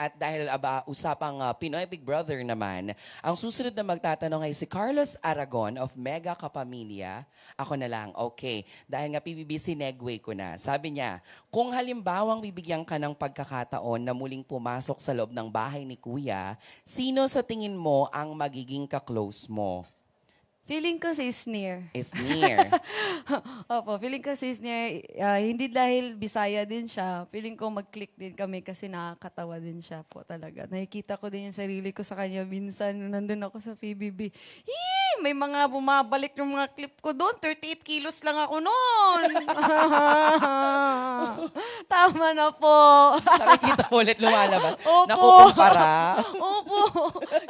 At dahil aba, usapang ah, Pinoy Big Brother naman, ang susunod na magtatanong ay si Carlos Aragon of Mega Kapamilya. Ako na lang, okay. Dahil nga PBB sinegway ko na. Sabi niya, kung halimbawang bibigyan ka ng pagkakataon na muling pumasok sa loob ng bahay ni Kuya, sino sa tingin mo ang magiging kaklose mo? Feeling ko si Sneer. Is near. Opo, feeling ko si Sneer, ah, hindi dahil Bisaya din siya, feeling ko mag-click din kami kasi nakakatawa din siya po talaga. Nakikita ko din yung sarili ko sa kanya minsan nung nandun ako sa PBB. Hii! May mga bumabalik yung mga clip ko doon. 38 kilos lang ako noon. Tama na po. Nakikita mo ulit lumalabas. Opo. Nakukumpara. Opo.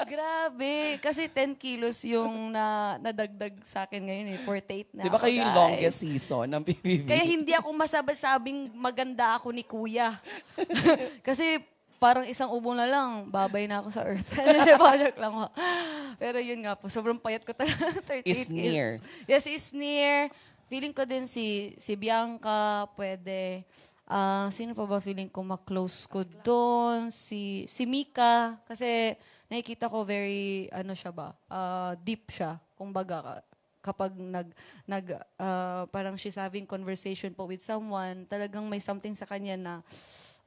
Grabe. Kasi 10 kilos yung na, nadagdag sa akin ngayon eh. 48 na Di ba kayo yung longest season ng PBB? Kaya hindi ako masabing maganda ako ni kuya. Kasi parang isang ubo na lang, babay na ako sa earth. Joke lang ho. Pero yun nga po, sobrang payat ko talaga. 38 Is near. Yes, is near. Feeling ko din si si Bianca, pwede. Ah, sino pa ba feeling ko ma-close ko doon? Si, si Mika. Kasi nakikita ko very, ano siya ba, ah, deep siya. Kumbaga, ka- kapag nag nag ah, parang she's having conversation po with someone, talagang may something sa kanya na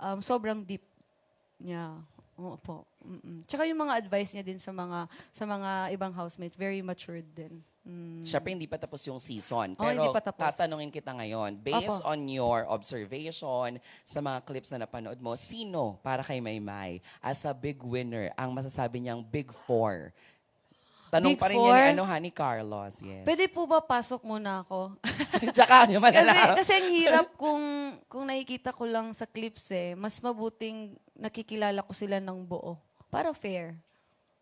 um, sobrang deep niya. Oo po. Mm-mm. Tsaka yung mga advice niya din sa mga sa mga ibang housemates, very matured din. Mm. Siyempre, hindi pa tapos yung season. Oh, Pero hindi pa tapos. tatanungin kita ngayon, based Opo. on your observation sa mga clips na napanood mo, sino para kay Maymay as a big winner ang masasabi niyang big four? Tanong Big pa rin four? yan ni, ano, ha, ni Carlos. Yes. Pwede po ba pasok muna ako? Tsaka nyo kasi, malalaman. kasi ang hirap kung, kung nakikita ko lang sa clips eh. Mas mabuting nakikilala ko sila ng buo. Para fair.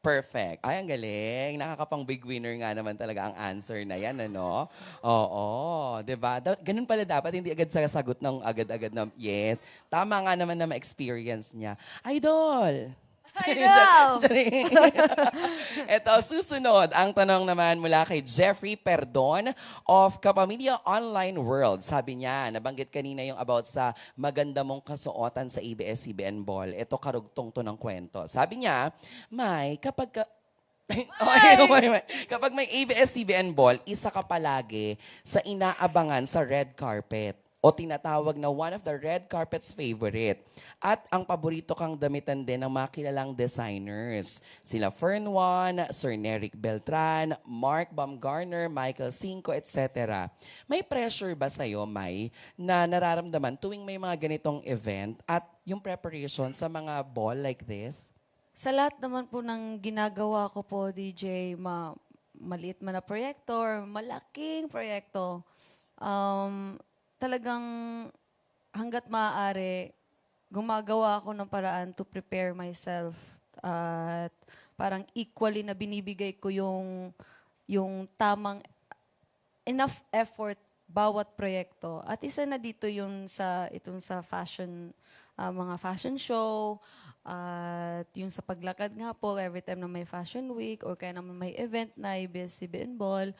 Perfect. Ay, ang galing. Nakakapang big winner nga naman talaga ang answer na yan, ano? Oo. 'di ba? Da- Ganun pala dapat, hindi agad sasagot ng agad-agad na yes. Tama nga naman na ma-experience niya. Idol! Charing. Ito, susunod. Ang tanong naman mula kay Jeffrey Perdon of Kapamilya Online World. Sabi niya, nabanggit kanina yung about sa maganda mong kasuotan sa ABS-CBN Ball. Ito, karugtong to ng kwento. Sabi niya, May, kapag ka, Okay, okay, okay. Kapag may ABS-CBN ball, isa ka palagi sa inaabangan sa red carpet o tinatawag na one of the red carpet's favorite. At ang paborito kang damitan din ng mga kilalang designers. Sila Fern Juan, Sir Neric Beltran, Mark Baumgartner, Michael Cinco, etc. May pressure ba sa'yo, May, na nararamdaman tuwing may mga ganitong event at yung preparation sa mga ball like this? Sa lahat naman po ng ginagawa ko po, DJ, ma maliit man na proyekto or malaking proyekto, um, talagang hanggat maaari, gumagawa ako ng paraan to prepare myself. At parang equally na binibigay ko yung, yung tamang enough effort bawat proyekto. At isa na dito yung sa itong sa fashion ah, mga fashion show at yung sa paglakad nga po every time na may fashion week or kaya naman may event na ABS-CBN Ball,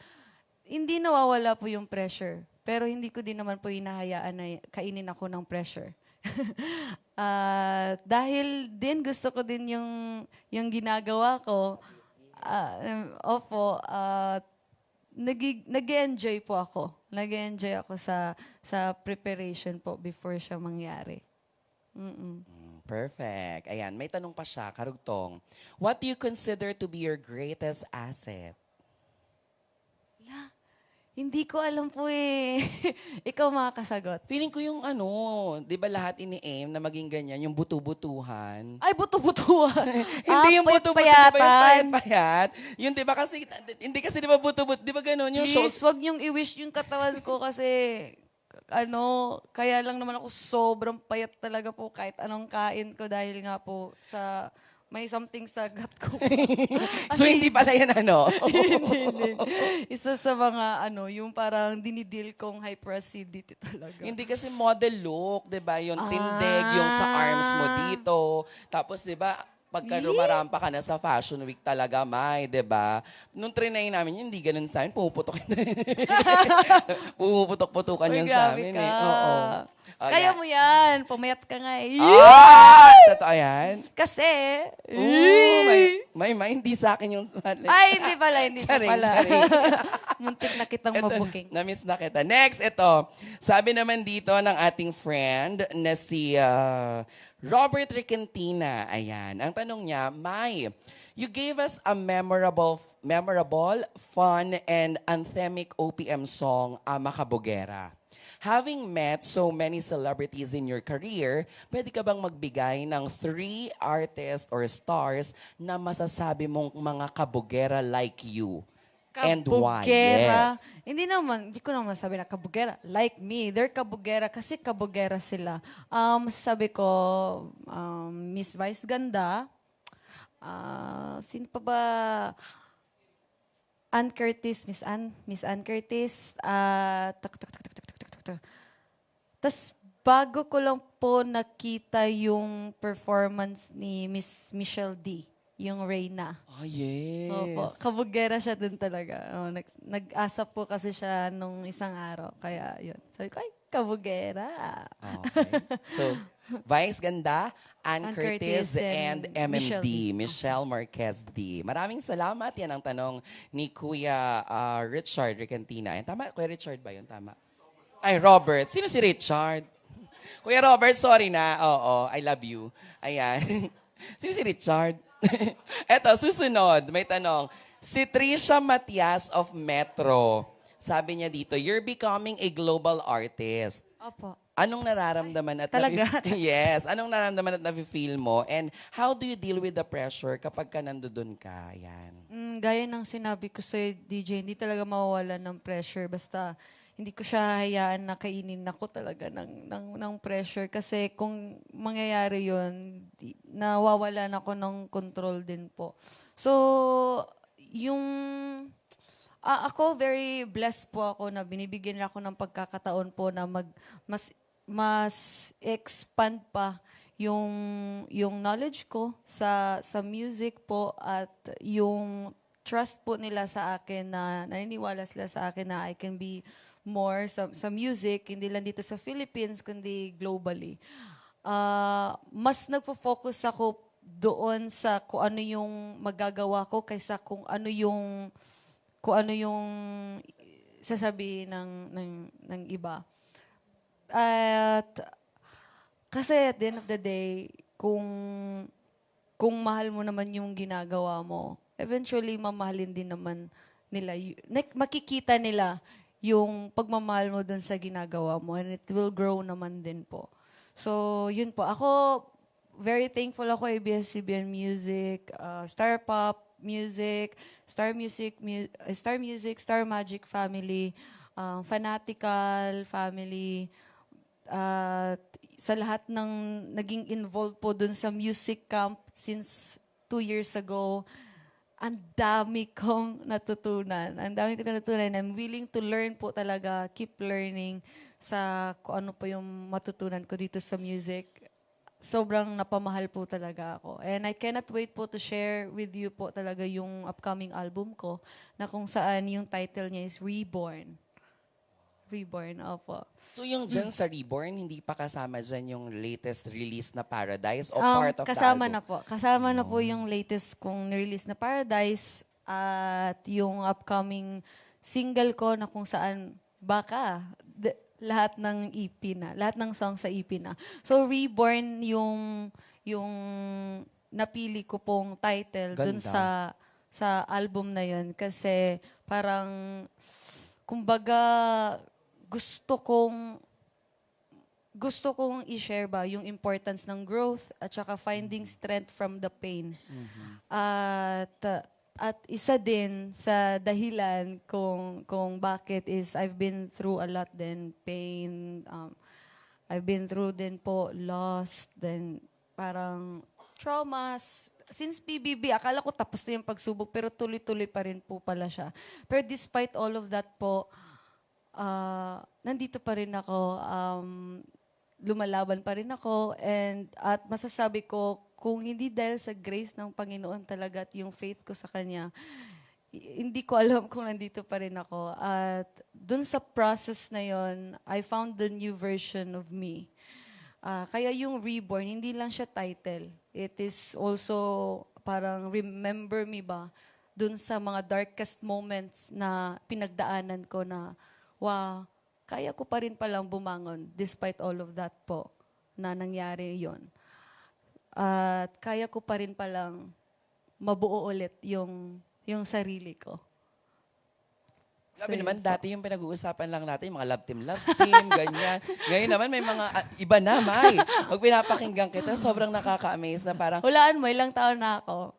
hindi nawawala po yung pressure. Pero hindi ko din naman po hinahayaan na kainin ako ng pressure. Ah, dahil din gusto ko din yung yung ginagawa ko. Ah, um, opo, ah, nag nag-enjoy po ako. Nag-enjoy ako sa sa preparation po before siya mangyari. Mm-mm. Mm, Perfect. Ayan, may tanong pa siya, karugtong. What do you consider to be your greatest asset? Hindi ko alam po eh. Ikaw makakasagot. Feeling ko yung ano, di ba lahat ini-aim na maging ganyan, yung butu-butuhan. Ay, buto-butuhan. hindi ah, yung butu-butu, di ba yung payat-payat? Yun, di ba kasi, hindi kasi di ba butu-butu, di ba ganun? Yung Please, shows, wag niyong i-wish yung katawan ko kasi ano, kaya lang naman ako sobrang payat talaga po kahit anong kain ko dahil nga po sa may something sa gut ko. so hindi pala yan ano. hindi, hindi. Isa sa mga ano, yung parang dinidil kong hyperacidity talaga. Hindi kasi model look, 'di ba? Yung Ah. tindig, yung sa arms mo dito. Tapos 'di ba, pagka rumarampa ka na sa Fashion Week talaga, may, 'di ba? Nung trinay namin, hindi ganun sa amin. Pumuputok Pumuputok-putukan Uy, yun sa grabe amin. ka. Eh. Oo. Oh, Kaya yeah. mo yan. Pumayat ka nga eh. Ah! Totoo yan? Kasi, Oo, may, may, may, hindi sa akin yung spotlight. ay, hindi pala, hindi pa Charing, pala. charing. Muntik na kitang Eto, mabuking. Na-miss na kita. Next, ito. Sabi naman dito ng ating friend na si ah, Robert Ricentina. Ayan. Ang tanong niya, May, you gave us a memorable, memorable, fun, and anthemic OPM song, Ama Kabugera. Having met so many celebrities in your career, pwede ka bang magbigay ng three artists or stars na masasabi mong mga kabugera like you? And why? Kabugera. Yes. Hindi naman, hindi ko naman sabi na kabugera. Like me, they're kabugera kasi kabugera sila. Um, masasabi ko, um, Miss Vice Ganda. Ah, sino pa ba? Ann Curtis, Miss Ann, Miss Ann Curtis. Ah, tuk, tuk, tuk, tuk, tuk, tuk, tuk, tuk. Tas bago ko lang po nakita yung performance ni Miss Michelle D, yung Reyna. Oh, yes. Opo, kabugera siya dun talaga. Oh, nag, nag-asa po kasi siya nung isang araw. Kaya yun. Sabi ko, ay, kabugera. Okay. So, Vice Ganda, Ann Ann Curtis, Curtis and and MMD, Michelle Michelle, Marquez D. Maraming salamat. Yan ang tanong ni Kuya ah, Richard Recantina. Yan, tama? Kuya Richard ba yun? Tama. Ay, Robert. Sino si Richard? Kuya Robert, sorry na. Oo, I love you. Ayan. Sino si Richard? Eto, susunod. May tanong. Si Trisha Matias of Metro. Sabi niya dito, you're becoming a global artist. Opo. Anong nararamdaman at Talaga? yes, anong nararamdaman at nafe-feel mo and how do you deal with the pressure kapag ka nandoon ka? Yan. Mm, gaya ng sinabi ko sa DJ, hindi talaga mawawala ng pressure. Basta hindi ko siya hayaan na kainin ako talaga ng, ng, ng pressure. Kasi kung mangyayari yun, nawawalan ako ng control din po. So, yung... Ah, ako, very blessed po ako na binibigyan ako ng pagkakataon po na mag, mas, mas expand pa yung, yung knowledge ko sa, sa music po at yung trust po nila sa akin na naniniwala sila sa akin na I can be more sa, sa music, hindi lang dito sa Philippines, kundi globally. Ah, mas nagfo-focus ako doon sa kung ano yung magagawa ko kaysa kung ano yung kung ano yung sasabihin ng ng ng iba. At kasi at the end of the day, kung kung mahal mo naman yung ginagawa mo, eventually mamahalin din naman nila. Makikita nila yung pagmamahal mo dun sa ginagawa mo and it will grow naman din po. So, yun po. Ako, very thankful ako ABS-CBN Music, uh, Star Pop Music, Star Music, mu- uh, Star Music, Star Magic Family, um, Fanatical Family, at sa lahat ng naging involved po dun sa music camp since two years ago, ang dami kong natutunan. Ang dami kong natutunan. I'm willing to learn po talaga, keep learning sa kung ano po yung matutunan ko dito sa music. Sobrang napamahal po talaga ako. And I cannot wait po to share with you po talaga yung upcoming album ko na kung saan yung title niya is Reborn. Reborn, opo. So yung dyan sa Reborn, hindi pa kasama dyan yung latest release na Paradise o Um, part of kasama the album? na po. Kasama na po yung latest kong release na Paradise at yung upcoming single ko na kung saan baka d- lahat ng EP na, lahat ng song sa EP na. So Reborn yung yung napili ko pong title dun Ganda. sa sa album na yun kasi parang kumbaga gusto kong gusto kong i-share ba yung importance ng growth at saka finding strength from the pain. At uh, at isa din sa dahilan kung kung bakit is I've been through a lot din pain um, I've been through din po loss then parang traumas. Since PBB akala ko tapos na yung pagsubok pero tuloy-tuloy pa rin po pala siya. Pero despite all of that po ah, nandito pa rin ako um, lumalaban pa rin ako and at masasabi ko kung hindi dahil sa grace ng Panginoon talaga at yung faith ko sa Kanya, hindi ko alam kung nandito pa rin ako. At dun sa process na yon, I found the new version of me. Ah, kaya yung reborn, hindi lang siya title. It is also parang remember me ba dun sa mga darkest moments na pinagdaanan ko na, wow, kaya ko pa rin palang bumangon despite all of that po na nangyari yon. At kaya ko pa rin palang mabuo ulit yung, yung sarili ko. Sabi naman, dati yung pinag-uusapan lang natin, yung mga love team, love team, ganyan. Ngayon naman, may mga ah, iba na, May. Pag pinapakinggan kita, sobrang nakaka-amaze na parang Hulaan mo, ilang taon na ako?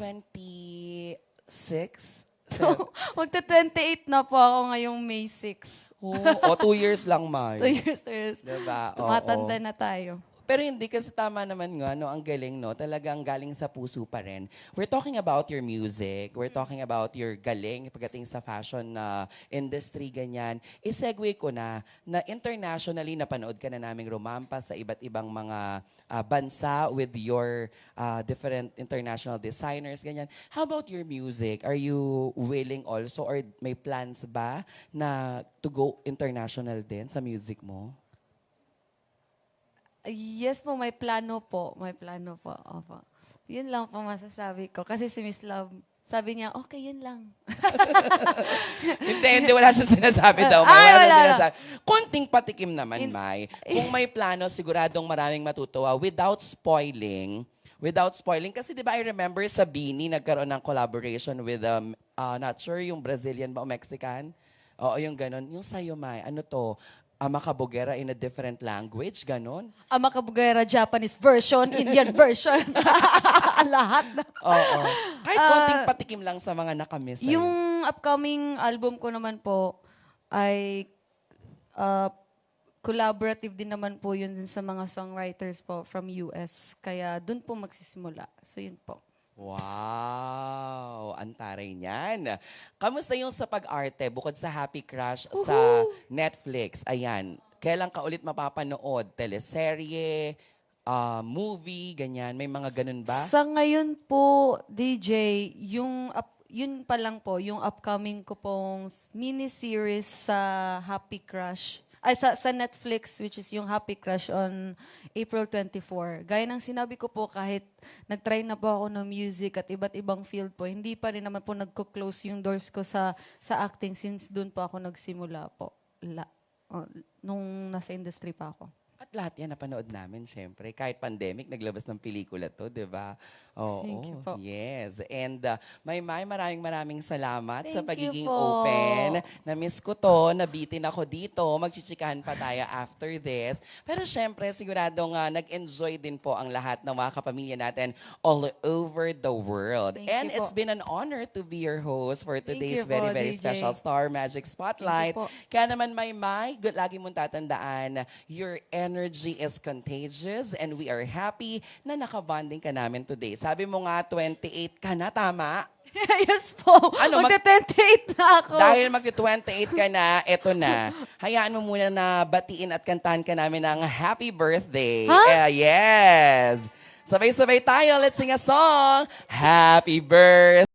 26? So, magta 28 na po ako ngayong May 6. Oh, o two years lang, May. Two years, two years. Diba? Oo. Tumatanda na tayo. Pero hindi kasi tama naman nga, no, ang galing, no? Talagang galing sa puso pa rin. We're talking about your music. We're talking about your galing pagdating sa fashion na industry, ganyan. I-segue ko na, na internationally, napanood ka na naming rumampa sa iba't ibang mga ah, bansa with your ah, different international designers, ganyan. How about your music? Are you willing also or may plans ba na to go international din sa music mo? Yes po, may plano po. May plano po. Opo. Yun lang po masasabi ko. Kasi si Miss Love, sabi niya, okay, yun lang. hindi, hindi. Wala siya sinasabi daw. May. Ay, Wala, wala siyang na. sinasabi. Konting patikim naman, In- May. Kung may plano, siguradong maraming matutuwa without spoiling. Without spoiling. Kasi di ba, I remember sa Bini, nagkaroon ng collaboration with, um, uh, not sure, yung Brazilian ba o Mexican? Oo, yung ganon. Yung sa'yo, May, ano to? Amakabugera in a different language, ganon? Ama Kabugera Japanese version, Indian version. Lahat na. Oo. Kahit konting patikim lang sa mga nakamiss sa'yo. Ah, Yung upcoming album ko naman po ay uh, collaborative din naman po yun din sa mga songwriters po from US. Kaya dun po magsisimula. So yun po. Wow! Ang taray niyan. Kamusta yung sa pag-arte bukod sa Happy Crush sa Netflix? Ayan. Kailan ka ulit mapapanood? Teleserye? ah, movie? Ganyan? May mga ganun ba? Sa ngayon po, DJ, yung up- yun pa lang po, yung upcoming ko pong s- mini-series sa Happy Crush, ay sa, sa Netflix, which is yung Happy Crush on April 24. Gaya ng sinabi ko po, kahit nag-try na po ako ng music at iba't ibang field po, hindi pa rin naman po nagko-close yung doors ko sa, sa acting since doon po ako nagsimula po. La, oh, nung nasa industry pa ako. At lahat yan napanood namin, syempre. Kahit pandemic, naglabas ng pelikula to, di ba? Oo. Thank you po. Yes. And uh, may may maraming maraming salamat sa Thank you pagiging po. open. Na-miss ko to, nabitin ako dito. Magchichikahan pa tayo after this. Pero syempre, siguradong uh, nag-enjoy din po ang lahat ng mga kapamilya natin all over the world. Thank And it's po. been an honor to be your host for Thank today's you po, very, very DJ. special Star Magic Spotlight. po. Kaya naman, may may, good, lagi mong tatandaan, your energy is contagious and we are happy na nakabonding ka namin today. Sabi mo nga, 28 ka na, tama? yes po. Ano, mag- Magte-28 na ako. Dahil mag-28 ka na, eto na. Hayaan mo muna na batiin at kantahan ka namin ng happy birthday. Huh? Eh, yes! Sabay-sabay tayo. Let's sing a song. Happy birthday.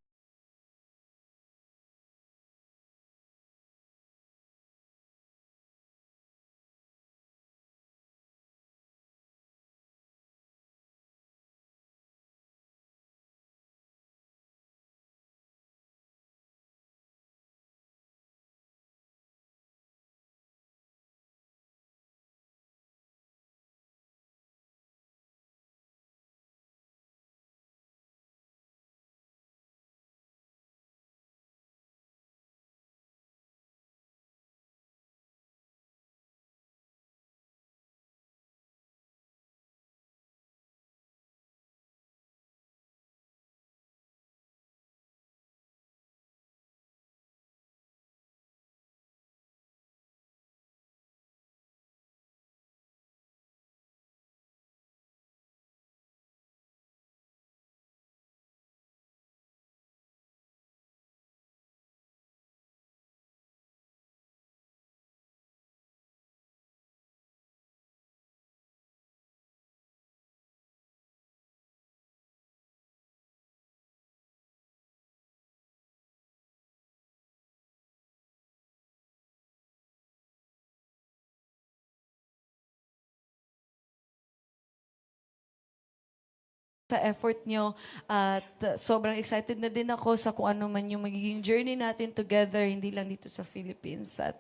Sa effort nyo. At uh, sobrang excited na din ako sa kung ano man yung magiging journey natin together, hindi lang dito sa Philippines at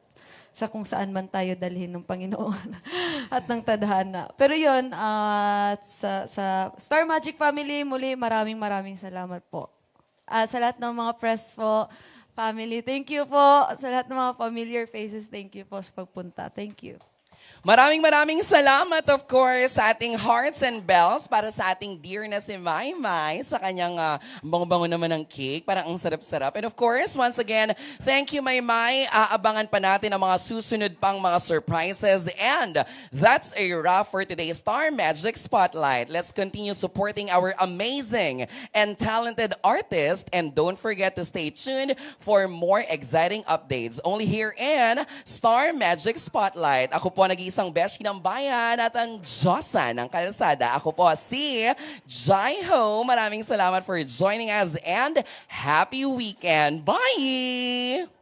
sa kung saan man tayo dalhin ng Panginoon at ng tadhana. Pero yun, at sa, sa Star Magic Family, muli maraming maraming salamat po. At sa lahat ng mga press po, family, thank you po. Sa lahat ng mga familiar faces, thank you po sa pagpunta. Thank you. Maraming maraming salamat of course sa ating hearts and bells para sa ating dear na si Maymay sa kanyang uh, bango-bango naman ng cake. Parang ang sarap-sarap. And of course, once again, thank you Maymay. Aabangan pa natin ang mga susunod pang mga surprises. And that's a wrap for today's Star Magic Spotlight. Let's continue supporting our amazing and talented artists. And don't forget to stay tuned for more exciting updates. Only here in Star Magic Spotlight. Ako po nag-iisang beshi ng bayan at ang Diyosa ng kalsada. Ako po si Jai Ho. Maraming salamat for joining us and happy weekend. Bye!